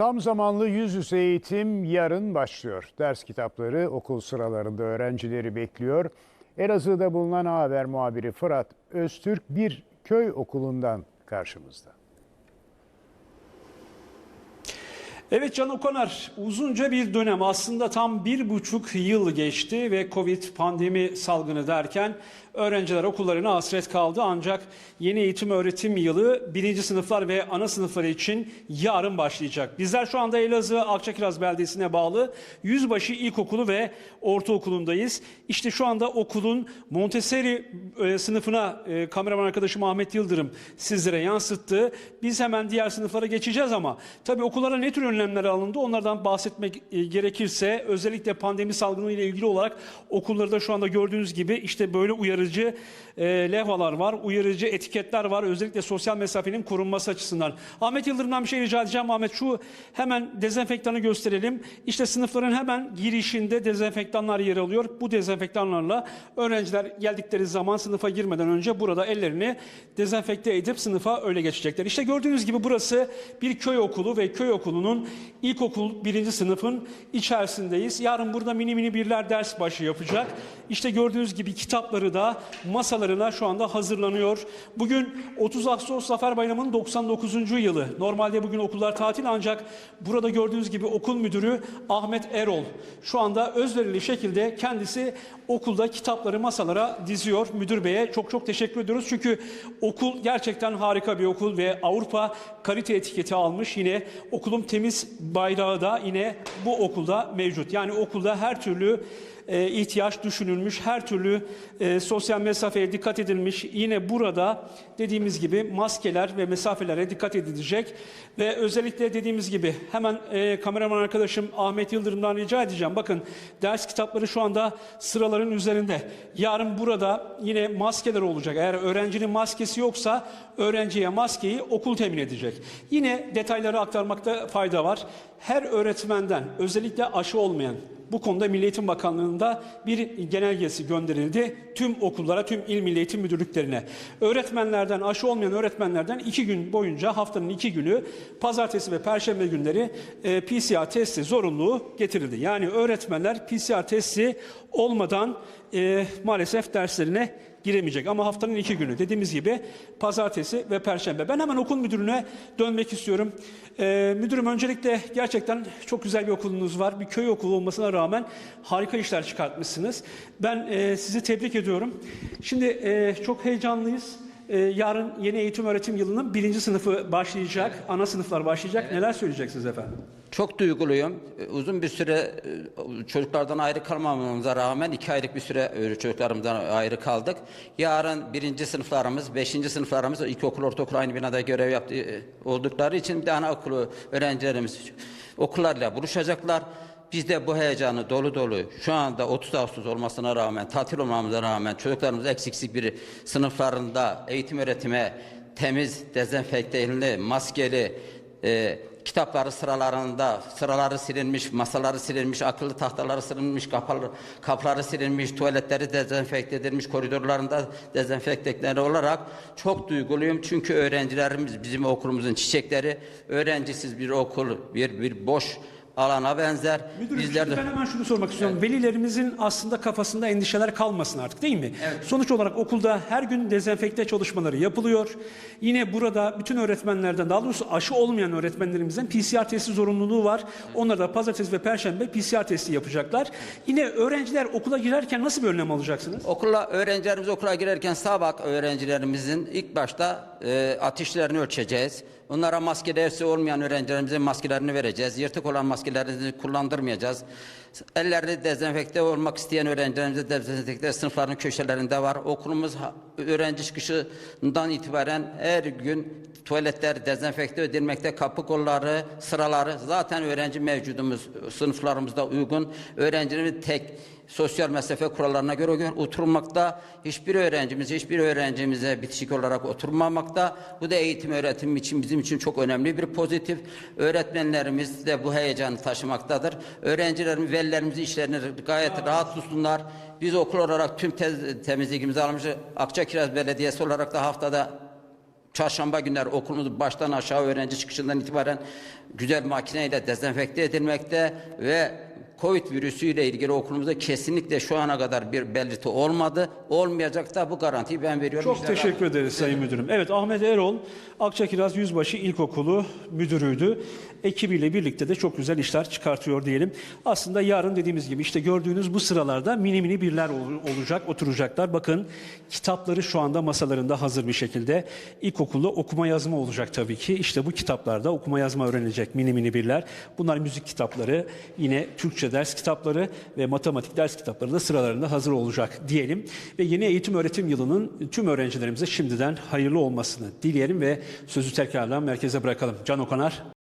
Tam zamanlı yüz yüze eğitim yarın başlıyor. Ders kitapları okul sıralarında öğrencileri bekliyor. Elazığ'da bulunan Haber muhabiri Fırat Öztürk bir köy okulundan karşımızda. Evet Can Okonar uzunca bir dönem aslında tam bir buçuk yıl geçti ve Covid pandemi salgını derken öğrenciler okullarına hasret kaldı. Ancak yeni eğitim öğretim yılı birinci sınıflar ve ana sınıfları için yarın başlayacak. Bizler şu anda Elazığ Akçakiraz Beldesi'ne bağlı Yüzbaşı İlkokulu ve Ortaokulu'ndayız. İşte şu anda okulun Montessori e, sınıfına e, kameraman arkadaşım Ahmet Yıldırım sizlere yansıttı. Biz hemen diğer sınıflara geçeceğiz ama tabii okullara ne tür önlemler alındı onlardan bahsetmek e, gerekirse özellikle pandemi salgını ile ilgili olarak okullarda şu anda gördüğünüz gibi işte böyle uyarıcı e, levhalar var, uyarıcı etiketler var özellikle sosyal mesafenin korunması açısından. Ahmet Yıldırım'dan bir şey rica edeceğim Ahmet şu hemen dezenfektanı gösterelim. İşte sınıfların hemen girişinde dezenfektanlar yer alıyor. Bu dezenfektanlarla öğrenciler geldikleri zaman sınıfa girmeden önce burada ellerini dezenfekte edip sınıfa öyle geçecekler. İşte gördüğünüz gibi burası bir köy okulu ve köy okulunun ilkokul birinci sınıfın içerisindeyiz. Yarın burada mini mini birler ders başı yapacak. İşte gördüğünüz gibi kitapları da masalarına şu anda hazırlanıyor. Bugün 30 Ağustos Zafer Bayramı'nın 99. yılı. Normalde bugün okullar tatil ancak burada gördüğünüz gibi okul müdürü Ahmet Erol şu anda özverili şekilde kendisi okulda kitapları masalara diziyor. Müdür Bey'e çok çok teşekkür ediyoruz. Çünkü okul gerçekten harika bir okul ve Avrupa kalite etiketi almış. Yine okulun temiz bayrağı da yine bu okulda mevcut. Yani okulda her türlü e, ihtiyaç düşünülmüş, her türlü e, sosyal mesafeye dikkat edilmiş. Yine burada dediğimiz gibi maskeler ve mesafelere dikkat edilecek ve özellikle dediğimiz gibi hemen e, kameraman arkadaşım Ahmet Yıldırım'dan rica edeceğim. Bakın ders kitapları şu anda sıraların üzerinde. Yarın burada yine maskeler olacak. Eğer öğrencinin maskesi yoksa öğrenciye maskeyi okul temin edecek. Yine detayları aktarmakta fayda var. Her öğretmenden özellikle aşı olmayan bu konuda Milli Eğitim Bakanlığı'nda bir genelgesi gönderildi tüm okullara, tüm il milli eğitim müdürlüklerine. Öğretmenlerden, aşı olmayan öğretmenlerden iki gün boyunca haftanın iki günü pazartesi ve perşembe günleri e, PCR testi zorunluluğu getirildi. Yani öğretmenler PCR testi olmadan e, maalesef derslerine giremeyecek. Ama haftanın iki günü dediğimiz gibi pazartesi ve perşembe. Ben hemen okul müdürüne dönmek istiyorum. Ee, müdürüm öncelikle gerçekten çok güzel bir okulunuz var. Bir köy okulu olmasına rağmen harika işler çıkartmışsınız. Ben e, sizi tebrik ediyorum. Şimdi e, çok heyecanlıyız. E, yarın yeni eğitim öğretim yılının birinci sınıfı başlayacak. Ana sınıflar başlayacak. Neler söyleyeceksiniz efendim? Çok duyguluyum. Ee, Uzun bir süre e, çocuklardan ayrı kalmamamıza rağmen iki aylık bir süre e, çocuklarımızdan ayrı kaldık. Yarın birinci sınıflarımız, beşinci sınıflarımız ilkokul, ortaokul aynı binada görev yaptı, e, oldukları için bir de anaokulu öğrencilerimiz okullarla buluşacaklar. Biz de bu heyecanı dolu dolu şu anda 30 Ağustos olmasına rağmen, tatil olmamıza rağmen çocuklarımız eksiksiz bir sınıflarında eğitim öğretime temiz, dezenfekte maskeli, e, kitapları sıralarında sıraları silinmiş, masaları silinmiş, akıllı tahtaları silinmiş, kapıları, kapıları silinmiş, tuvaletleri dezenfekte edilmiş, koridorlarında dezenfekteleri olarak çok duyguluyum. Çünkü öğrencilerimiz bizim okulumuzun çiçekleri, öğrencisiz bir okul, bir bir boş alana benzer. Müdürüm Bizler de ben hemen şunu sormak istiyorum. Velilerimizin aslında kafasında endişeler kalmasın artık değil mi? Sonuç olarak okulda her gün dezenfekte çalışmaları yapılıyor. Yine burada bütün öğretmenlerden daha doğrusu aşı olmayan öğretmenlerimizden PCR testi zorunluluğu var. Onlar da pazartesi ve perşembe PCR testi yapacaklar. Yine öğrenciler okula girerken nasıl bir önlem alacaksınız? Okula öğrencilerimiz okula girerken sabah öğrencilerimizin ilk başta e, ateşlerini ölçeceğiz. Onlara maske dersi olmayan öğrencilerimizin maskelerini vereceğiz. Yırtık olan maskelerini kullandırmayacağız. Ellerini dezenfekte olmak isteyen öğrencilerimize dezenfekte sınıfların köşelerinde var. Okulumuz öğrenci çıkışından itibaren her gün tuvaletler dezenfekte edilmekte. Kapı kolları, sıraları zaten öğrenci mevcudumuz sınıflarımızda uygun. Öğrencilerimiz tek sosyal mesafe kurallarına göre oturmakta. Hiçbir öğrencimiz, hiçbir öğrencimize bitişik olarak oturmamakta. Bu da eğitim öğretim için bizim için çok önemli bir pozitif. Öğretmenlerimiz de bu heyecanı taşımaktadır. Öğrencilerimiz, velilerimiz işlerini gayet rahat tutsunlar. Biz okul olarak tüm tez, temizliğimizi almışız. Akçakiraz Belediyesi olarak da haftada Çarşamba günler okulumuz baştan aşağı öğrenci çıkışından itibaren güzel makineyle dezenfekte edilmekte ve Covid virüsüyle ilgili okulumuzda kesinlikle şu ana kadar bir belirti olmadı. Olmayacak da bu garantiyi ben veriyorum. Çok teşekkür ederiz Sayın Müdürüm. Evet Ahmet Erol Akçakiraz Yüzbaşı İlkokulu müdürüydü. Ekibiyle birlikte de çok güzel işler çıkartıyor diyelim. Aslında yarın dediğimiz gibi işte gördüğünüz bu sıralarda mini mini birler ol- olacak, oturacaklar. Bakın kitapları şu anda masalarında hazır bir şekilde. İlkokulda okuma yazma olacak tabii ki. İşte bu kitaplarda okuma yazma öğrenilecek mini mini birler. Bunlar müzik kitapları, yine Türkçe ders kitapları ve matematik ders kitapları da sıralarında hazır olacak diyelim. Ve yeni eğitim öğretim yılının tüm öğrencilerimize şimdiden hayırlı olmasını dileyelim ve sözü tekrardan merkeze bırakalım. Can Okanar.